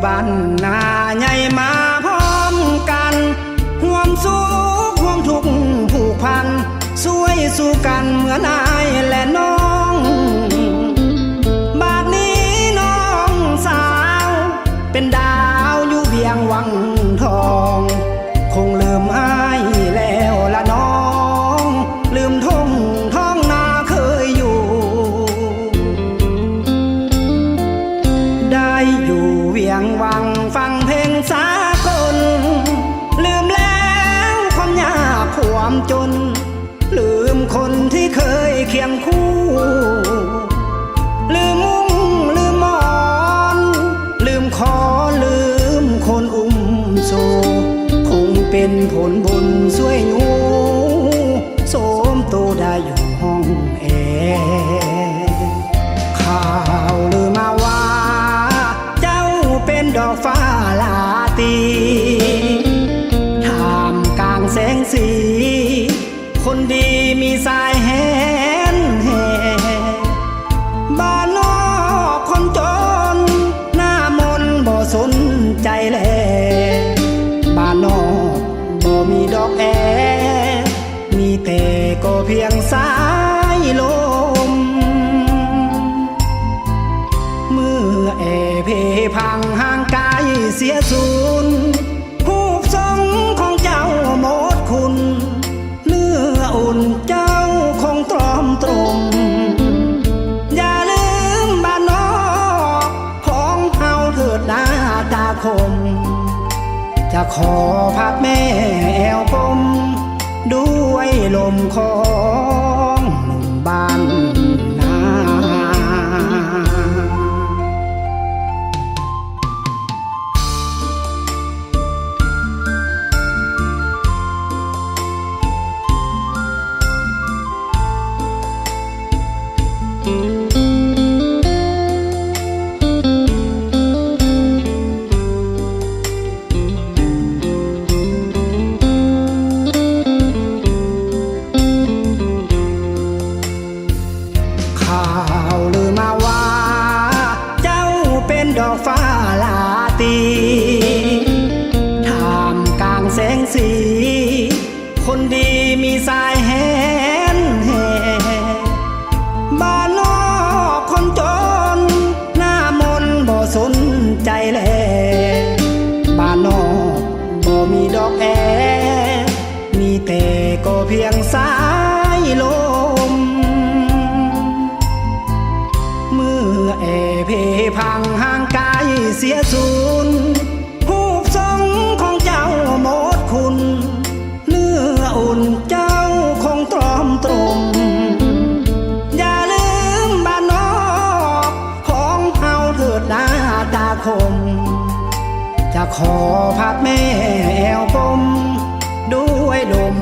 ่บ้านนาใหญ่มาพร้อมกันห่วมสุขห่วมทุกข์ผูกพันช่วยสู้กันเหมือนอายและน้อง บาดนี้น้องสาว เป็นดาวอยู่เบียงวัง เป็นผลบุญช่วยหนูโสมโตได้อยู่ห้องแอร์ข่าวลือมาว่า เจ้าเป็นดอกฟ้าลาตีทามกลางแสงสี คนดีมีสาย แอ มีแต่ก็เพียงสายลม เมื่อแอเพพังห่างไกลเสียสูญผู้ทรงของเจ้าหมดคุณ เนื้ออุ่นเจ้าคงตรอมตร จะขอพักแม่แอวปมด้วยลมของหนุ่มบ้าน ข่าวลือมาว่า เจ้าเป็นดอกฟ้าลาตีท่ามกลางแสงสี คนดีมีสาย พพังห่างกายเสียสูญผู้ทรงของเจ้าหมดคุณ เนื้ออุ่นเจ้าคงตรอมตรมอย่าลืมบ้านนอกของเฮาเถิดนาตาคม จะขอพักแม่แอวปมด้วยลม